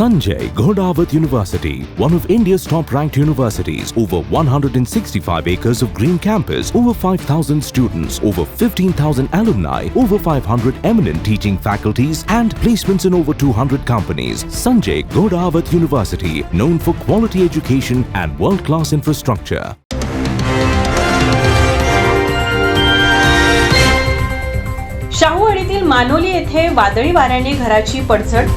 Sanjay Ghodawat University, one of India's top ranked universities, over 165 acres of green campus, over 5,000 students, over 15,000 alumni, over 500 eminent teaching faculties, and placements in over 200 companies. Sanjay Ghodawat University, known for quality education and world class infrastructure. शाहूवाडीतील Manoli येथे वादळी वाऱ्याने घराची पडझड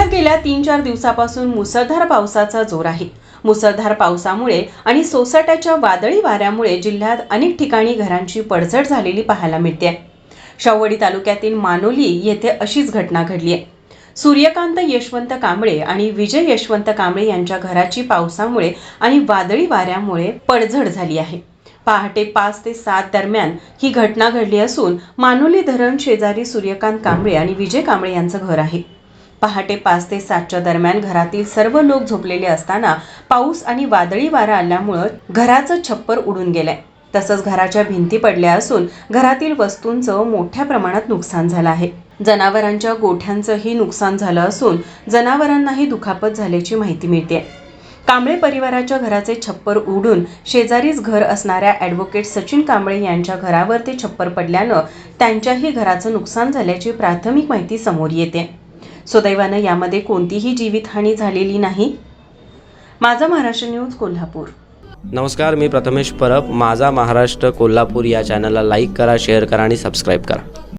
जिल्ह्यात गेल्या तीन चार दिवसापासून मुसळधार पावसाचा जोर आहे. मुसळधार पावसामुळे आणि सोसाट्याच्या वादळी वाऱ्यामुळे जिल्ह्यात अनेक ठिकाणी घरांची पडझड झालेली पाहायला मिळते. शावडी तालुक्यातील मानोली येथे अशीच घटना घडली आहे. सूर्यकांत यशवंत कांबळे आणि विजय यशवंत कांबळे यांच्या घराची पावसामुळे आणि वादळी वाऱ्यामुळे पडझड झाली आहे. पहाटे पाच ते सात दरम्यान ही घटना घडली असून मानोली धरण शेजारी सूर्यकांत कांबळे आणि विजय कांबळे यांचं घर आहे. पहाटे पाच ते सातच्या दरम्यान घरातील सर्व लोक झोपलेले असताना पाऊस आणि वादळी वारा आल्यामुळं घराचं छप्पर उडून गेलंय. तसंच घराच्या भिंती पडल्या असून घरातील वस्तूंचं मोठ्या प्रमाणात नुकसान झालं आहे. जनावरांच्या गोठ्यांचंही नुकसान झालं असून जनावरांनाही दुखापत झाल्याची माहिती मिळते कांबळे परिवाराच्या घराचे छप्पर उडून शेजारीच घर असणाऱ्या ॲडव्होकेट सचिन कांबळे यांच्या घरावर ते छप्पर पडल्यानं त्यांच्याही घराचं नुकसान झाल्याची प्राथमिक माहिती समोर येते. सुदैवानं यामध्ये कोणतीही जीवितहानी झालेली नाही. माझा महाराष्ट्र न्यूज कोल्हापूर. नमस्कार मी प्रथमेश परब. माझा महाराष्ट्र कोल्हापूर या चॅनलला लाईक करा शेअर करा आणि सबस्क्राईब करा.